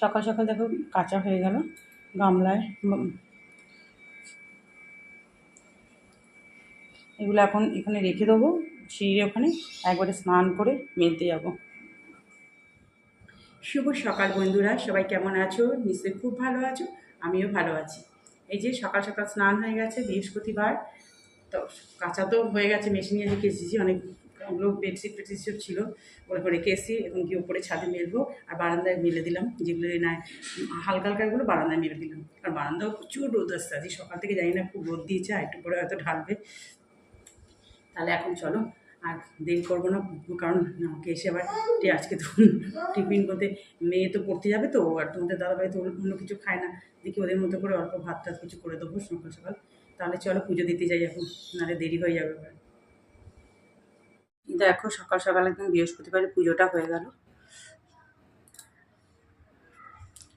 সকাল সকাল দেখো কাঁচা হয়ে গেল গামলায় এগুলো এখন এখানে রেখে দেবো, সিঁড়ির ওখানে, একবারে স্নান করে মেলতে যাব। শুভ সকাল বন্ধুরা, সবাই কেমন আছো? নিশ্চয়ই খুব ভালো আছো, আমিও ভালো আছি। এই যে সকাল সকাল স্নান হয়ে গেছে, বৃহস্পতিবার, তো কাঁচা তো হয়ে গেছে, মেশিন নিয়ে এসেছি অনেকগুলো বেডশিট ফেডশিট সব ছিল। ওগুলো রেখে এসেছি এবং কি উপরে ছাদে মেলবো আর বারান্দায় মেলে দিলাম, যেগুলো না হালকা হালকাগুলো বারান্দায় মেলে দিলাম। আর বারান্দাও প্রচুর রোদ আসছে, আজকে সকাল থেকে জানি না খুব রোদ দিয়েছে, আর একটু পরে হয়তো ঢালবে। তাহলে এখন চলো, আর দেরি করব না, কারণ আমাকে এসে আবার আজকে তো টিফিন করতে মেয়ে তো পড়তে যাবে তো, আর তোমাদের দাদাভাই তো অন্য কিছু খায় না। দেখি ওদের মতো করে অল্প ভাত টাত কিছু করে দেবো সকাল সকাল। তাহলে চলো পুজো দিতে যাই এখন, নাহলে দেরি হয়ে যাবে এবার এখন সকাল সকাল একদম বৃহস্পতিবারে পুজোটা হয়ে গেল।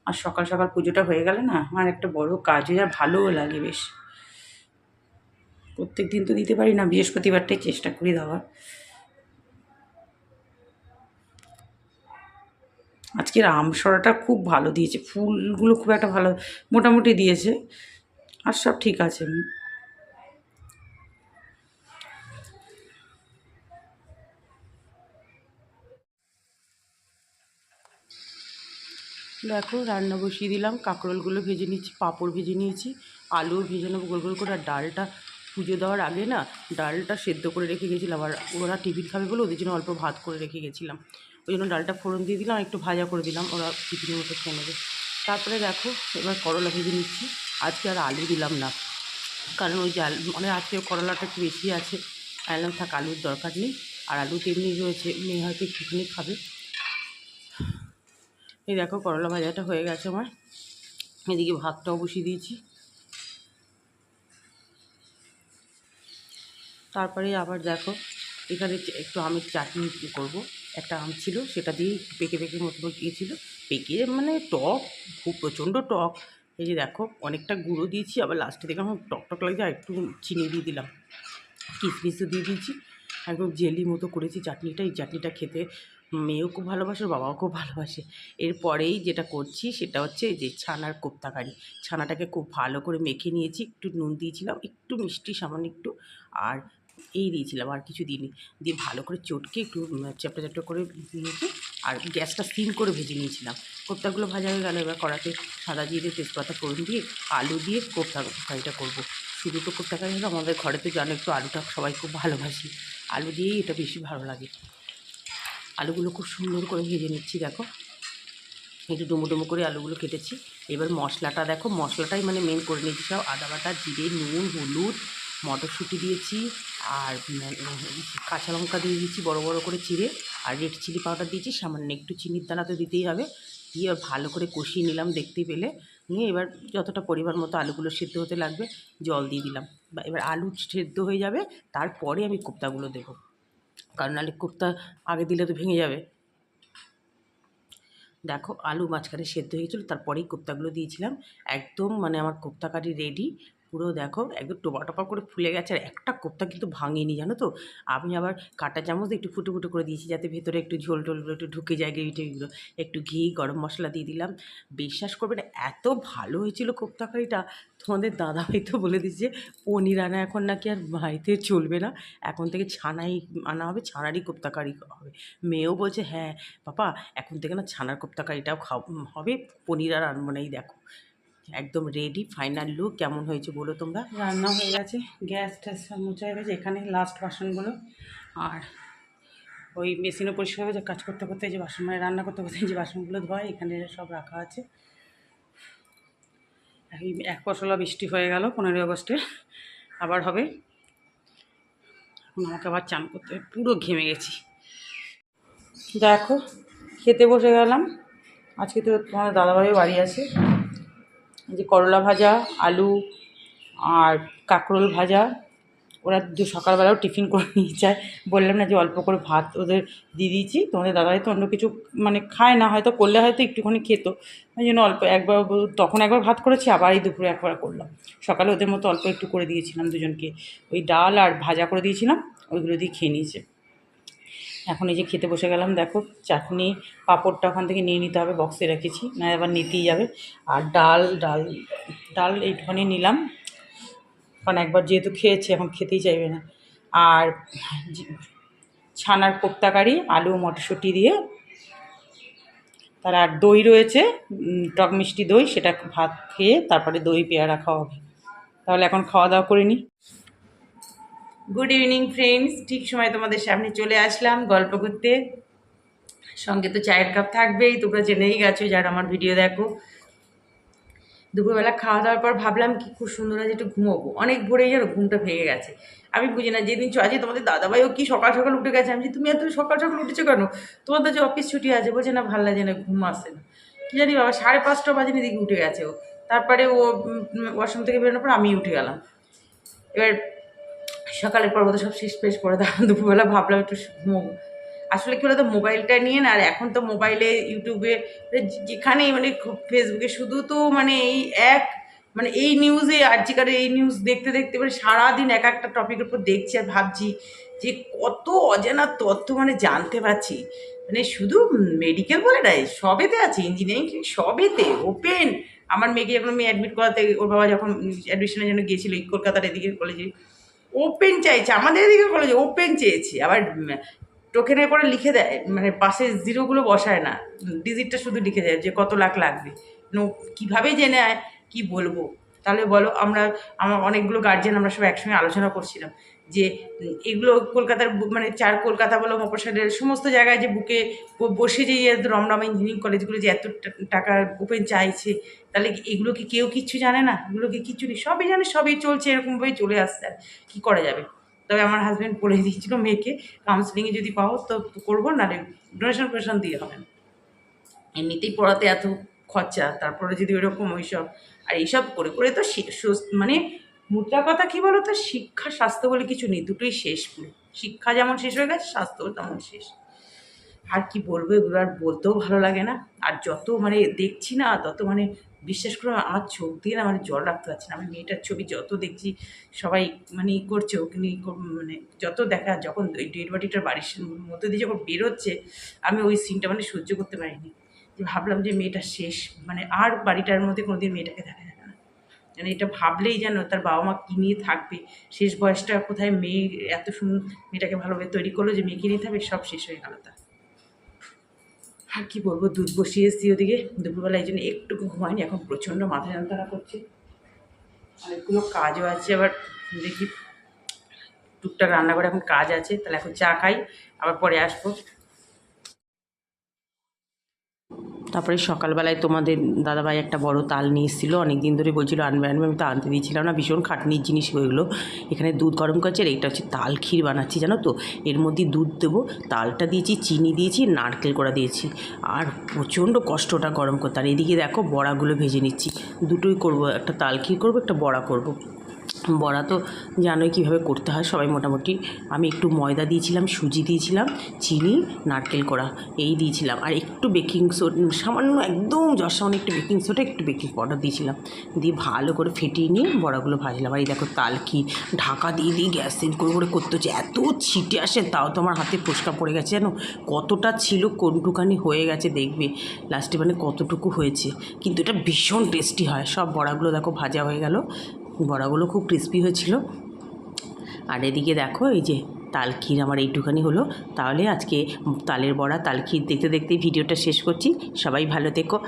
আর সকাল সকাল পুজোটা হয়ে গেলে না আমার একটা বড় কাজ যায় ভালোও লাগে বেশ। প্রত্যেক দিন তো দিতে পারি না, বৃহস্পতিবারটাই চেষ্টা করি দেওয়ার। আজকের আমসরাটা খুব ভালো দিয়েছে, ফুলগুলো খুব একটা ভালো মোটামুটি দিয়েছে। আর সব ঠিক আছে। দেখো, রান্না বসিয়ে দিলাম। কাঁকরোলগুলো ভেজে নিচ্ছি, পাঁপড় ভেজে নিয়েছি, আলু ভেজে নেব গোল গোল করে। আর ডালটা পুজো দেওয়ার আগে না, ডালটা সেদ্ধ করে রেখে গেছিলাম। আর ওরা টিফিন খাবে বলে ওদের জন্য অল্প ভাত করে রেখে গেছিলাম। ওই জন্য ডালটা ফোড়ন দিয়ে দিলাম, একটু ভাজা করে দিলাম। ওরা টিফিনের মতো খেয়ে নেবে। তারপরে দেখো, এবার করলা ভেজে নিচ্ছি। আজকে আর আলু দিলাম না। কারণ ওই জাল মানে আজকে করলাটা একটু বেশি আছে। আনলাম থাক, আলুর দরকার নেই। আর আলু তেমনি রয়েছে, মেয়ে হয়তো একটুখানি খাবে। এই দেখো করলা ভাজাটা হয়ে গেছে আমার। এদিকে ভাতটাও বসিয়ে দিয়েছি। তারপরে আবার দেখো, এখানে একটু আমের চাটনি করব। একটা আম ছিল, সেটা দিয়ে পেকে পেকে মতো গিয়েছিল পেকে মানে টক, খুব প্রচণ্ড টক। এই যে দেখো, অনেকটা গুঁড়ো দিয়েছি, আবার লাস্টে দেখে আমার টক টক লাগছে, আর একটু চিনি দিয়ে দিলাম। কিশমিশও দিয়ে দিয়েছি। একদম জেলি মতো করেছি চাটনিটা, এই চাটনিটা খেতে মেয়েও খুব ভালোবাসে, বাবাও খুব ভালোবাসে। এরপরেই যেটা করছি সেটা হচ্ছে যে ছানার কোপ্তাকারি। ছানাটাকে খুব ভালো করে মেখে নিয়েছি, একটু নুন দিয়েছিলাম, একটু মিষ্টি, সামান্য একটু, আর এই দিয়েছিলাম আর কিছু দিইনি। দিয়ে ভালো করে চটকে একটু চ্যাপটা চ্যাপটা করে নিয়েছি, আর গ্যাসটা সিম করে ভেজে নিয়েছিলাম। কোপ্তাগুলো ভাজা হয়ে গেল, এবার কড়াতে সাদা জিরে, তেজপাতা, ফোড়ন দিয়ে আলু দিয়ে কোপ্তা কারিটা করব। শুধু তো কোপ্তা কারি হলো আমাদের ঘরে তো জানো একটু আলুটা সবাই খুব ভালোবাসি। আলু দিয়েই এটা বেশি ভালো লাগে। আলুগুলো খুব সুন্দর করে ভেজে নিচ্ছি, দেখো। একটু ডুমো ডুমো করে আলুগুলো কেটেছি। এবার মশলাটা দেখো, মশলাটাই মানে মেন করে নিয়েছি সব। আদা বাটা, জিরে, নুন, হলুদ, মটরশুঁটি দিয়েছি, আর কাঁচা লঙ্কা দিয়ে দিয়েছি বড় বড় করে চিড়ে, আর রেড চিলি পাউডার দিয়েছি। সামান্য একটু চিনির দানা তো দিতেই হবে। দিয়ে ভালো করে কষিয়ে নিলাম দেখতে পেলে। নিয়ে এবার যতটা পরিমাণ মতো আলুগুলো সেদ্ধ হতে লাগবে, জল দিয়ে দিলাম। বা এবার আলু সেদ্ধ হয়ে যাবে, তারপরে আমি কোপ্তাগুলো দেবো। কারণ নাহলে কোপ্তা আগে দিলে তো ভেঙে যাবে। দেখো, আলু মাঝখানে সেদ্ধ হয়ে গেছিল তারপরেই কোপ্তাগুলো দিয়েছিলাম। একদম মানে আমার কোপ্তা কাটি রেডি পুরো দেখো একদম টোপা টোপা করে ফুলে গেছে আর একটা কোপ্তা কিন্তু ভাঙেনি, জানো তো? আমি আবার কাঁটা চামচ একটু ফুটো ফুটো করে দিয়েছি যাতে ভেতরে একটু ঝোল টোলগুলো একটু ঢুকে যায় গ্রেভি টেভিগুলো একটু ঘি, গরম মশলা দিয়ে দিলাম। বিশ্বাস করবে না, এত ভালো হয়েছিল কোপ্তা কারিটা তোমাদের দাদা ভাই তো বলে দিচ্ছে পনির আনা এখন নাকি আর বাড়িতে চলবে না। এখন থেকে ছানাই আনা হবে, ছানারই কোপ্তা কারি হবে। মেয়েও বলছে হ্যাঁ পাপা, এখন থেকে না ছানার কোপ্তা কারিটাও খাও, হবে, পনির আর আনব না, এই দেখো। একদম রেডি ফাইনাল লুক কেমন হয়েছে বলো তোমরা? রান্না হয়ে গেছে, গ্যাস ট্যাস মোছা হয়ে গেছে, এখানে লাস্ট বাসনগুলো। আর ওই মেশিনে পরিষ্কার হয়ে কাজ করতে করতে যে বাসন মানে রান্না করতে করতে যে বাসনগুলো ধোয়, এখানে সব রাখা আছে। এক পশলা বৃষ্টি হয়ে গেল পনেরোই আগস্টে, আবার হবে। এখন আমাকে আবার চান করতে। পুরো ঘেমে গেছি। দেখো, খেতে বসে গেলাম। আজকে তো তোমার দাদাভাইয়ের বাড়ি আছে। যে করলা ভাজা, আলু আর কাঁকরোল ভাজা, ওরা দু সকালবেলাও টিফিন করে নিয়ে যায়। বললাম না যে অল্প করে ভাত ওদের দিয়ে দিয়েছি, তোমাদের দাদা তো অন্য কিছু মানে খায় না, হয়তো করলে হয়তো একটুখানি খেত। ওই জন্য অল্প একবার তখন একবার ভাত করেছি, আবার এই দুপুরে একবার করলাম। সকালে ওদের মতো অল্প একটু করে দিয়েছিলাম দুজনকে। ওই ডাল আর ভাজা করে দিয়েছিলাম, ওইগুলো দিয়ে খেয়ে নিয়েছে। এখন এই যে খেতে বসে গেলাম, দেখো চাটনি, পাঁপড়টা ওখান থেকে নিয়ে নিতে হবে বক্সে রেখেছি না এবার নিতেই যাবে। আর ডাল ডাল ডাল এইটুখানি নিলাম, কারণ একবার যেহেতু খেয়েছে, এখন খেতেই চাইবে না। আর ছানার কোপ্তা কারি, আলু মটরশুঁটি দিয়ে, তার আর দই রয়েছে টক মিষ্টি দই, সেটা ভাত খেয়ে তারপরে দই পেয়ারা খাওয়া হবে। তাহলে এখন খাওয়া দাওয়া করে নিই গুড ইভিনিং ফ্রেন্ডস ঠিক সময় তোমাদের সামনে চলে আসলাম গল্প করতে। সঙ্গে তো চায়ের কাপ থাকবেই। তোমরা জেনেই গেছো যারা আমার ভিডিও দেখো। দুপুরবেলা খাওয়া দাওয়ার পর ভাবলাম কি খুব সুন্দর আছে একটু ঘুমোবো। অনেক ভোরেই যেন ঘুমটা ভেঙে গেছে। আমি বুঝি না, যেদিন আজকে তোমাদের দাদাভাইও কি সকাল সকাল উঠে গেছে? আমি তুমি এত সকাল সকাল উঠেছো কেন? তোমার তো যে অফিস ছুটি আছে। বলছে, না, ভালো লাগে না, ঘুম আসে না। কি জানি বাবা, সাড়ে পাঁচটা বাজে দিকে উঠে গেছে ও। তারপরে ও ওয়াশরুম থেকে বেরোনোর পর আমি উঠে গেলাম। এবার সকালের পর্ব তো সব শেষ পেশ করে দাম দুপুরবেলা ভাবলাম একটু আসলে কি বলতো, মোবাইলটা নিয়ে না, আর এখন তো মোবাইলে, ইউটিউবে যে- যেখানেই মানে ফেসবুকে শুধু তো মানে এই এক মানে এই নিউজে আর্জিকারের এই নিউজ দেখতে দেখতে মানে সারাদিন এক একটা টপিকের উপর দেখছি আর ভাবছি যে কত অজানা তথ্য মানে জানতে পারছি। মানে শুধু মেডিকেল বলে নাই সবেতে আছে ইঞ্জিনিয়ারিং সবেতে ওপেন আমার মেয়েকে যখন আমি অ্যাডমিট করাতে, ওর বাবা যখন অ্যাডমিশনের জন্য গিয়েছিল কলকাতার এদিকে কলেজে ওপেন চাইছে, আমাদের এদিকে কলেজে ওপেন চেয়েছি। আবার টোকেনের করে লিখে দেয় মানে পাশে জিরোগুলো বসায় না। ডিজিটটা শুধু লিখে দেয় যে কত লাখ লাগবে। নো, কীভাবে জেনে আয়, কী বলব? তাহলে বলো, আমরা, আমার অনেকগুলো গার্জেন আমরা সব একসঙ্গে আলোচনা করছিলাম। যে এগুলো কলকাতার মানে চার কলকাতা বলো, মফস্বলের সমস্ত জায়গায় যে বুকে বসে যে রমরমা ইঞ্জিনিয়ারিং কলেজগুলো যে এত টা- টাকা ওপেন চাইছে, তাহলে এগুলো কি কেউ কিচ্ছু জানে না? এগুলো কি কিচ্ছু নেই? সবই জানে, সবই চলছে, এরকমভাবেই চলে আসছে আর কী করা যাবে? তবে আমার হাজব্যান্ড বলে দিয়েছিল মেয়েকে কাউন্সিলিংয়ে যদি পাও তো করব, নাহলে ডোনেশন ফোনেশন দিয়ে হবে না। এমনিতেই পড়াতে এত খরচা, তারপরে যদি ওইরকম ওইসব, আর এইসব করে করে তো মানে মুদ্রা কথা কী বলো তো? শিক্ষা, স্বাস্থ্য বলে কিছু নেই, দুটোই শেষ পুরো। শিক্ষা যেমন শেষ হয়ে গেছে, স্বাস্থ্যও তেমন শেষ। আর কি বলব, এগুলো আর বলতেও ভালো লাগে না। আর যত মানে দেখছি না, তত মানে বিশ্বাস করে, আমার চোখ দিয়ে না মানে জল রাখতে পারছি না। আমি মেয়েটার ছবি যত দেখছি, সবাই মানে ই করছে কর- মানে যত দেখা, যখন ওই ডেড বডিটার বাড়ির মধ্যে দিয়ে যখন বেরোচ্ছে, আমি ওই সিনটা মানে সহ্য করতে পারিনি। ভাবলাম যে মেয়েটা শেষ মানে আর বাড়িটার মধ্যে কোনোদিন মেয়েটাকে দেখা মানে এটা ভাবলেই যেন তার বাবা মা কী নিয়ে থাকবে? শেষ বয়সটা কোথায়? মেয়ে এত সুন্দর মেয়েটাকে ভালোভাবে তৈরি করল যে মেয়েকে নিয়ে থাকবে, সব শেষ হয়ে গেল তার। আর কী বলব, দুধ বসিয়ে এসছি ওদিকে। দুপুরবেলা এই জন্য একটুকু ঘুমায়নি, এখন প্রচণ্ড মাথা যন্ত্রণা করছে। অনেকগুলো কাজও আছে, আবার দেখি টুকটাক রান্নাঘরে এখন কাজ আছে, তাহলে এখন চা খাই, আবার পরে আসব। তারপরে সকালবেলায় তোমাদের দাদাভাই একটা বড় তাল নিয়ে এসেছিল অনেক দিন ধরে বলছিল, আনবে আনবে। আমি তো আনতে দিয়েছিলাম না, ভীষণ খাটনির জিনিস ওইগুলো এখানে দুধ গরম করছে আর এটা হচ্ছে তাল ক্ষীর বানাচ্ছি, জানো তো? এর মধ্যে দুধ দেবো, তালটা দিয়েছি, চিনি দিয়েছি, নারকেল করা দিয়েছি। আর প্রচণ্ড কষ্টটা গরম করতে আর এদিকে দেখো বড়াগুলো ভেজে নিচ্ছি। দুটোই করব, একটা তাল ক্ষীর করব, একটা বড়া করব। বড়া তো জানোই কীভাবে করতে হয়। সবাই মোটামুটি আমি একটু ময়দা দিয়েছিলাম, সুজি দিয়েছিলাম, চিনি, নারকেল করা এই দিয়েছিলাম। আর একটু বেকিং সোডা সামান্য একদম যশ সামান্য একটু বেকিং সোডা, একটু বেকিং পাউডার দিয়েছিলাম। দিয়ে ভালো করে ফেটিয়ে নিয়ে বড়াগুলো ভাজলাম। আর এই দেখো তালকি ঢাকা দিয়ে দিয়ে গ্যাস সেট করে করে করতে হচ্ছে। এত ছিটে আসে, তাও তো আমার হাতে ফোসকা পড়ে গেছে জানো? কতটা ছিল কোনটুকানি হয়ে গেছে দেখবে। লাস্টে মানে কতটুকু হয়েছে। কিন্তু এটা ভীষণ টেস্টি হয়। সব বড়াগুলো দেখো ভাজা হয়ে গেল। বড়াগুলো খুব ক্রিস্পি হয়েছিল। আর এদিকে দেখো, এই যে তালখির আমার এইটুখানি হলো। তাহলে আজকে তালের বড়া তালখির দেখতে দেখতে ভিডিওটা শেষ করছি। সবাই ভালো থেকো।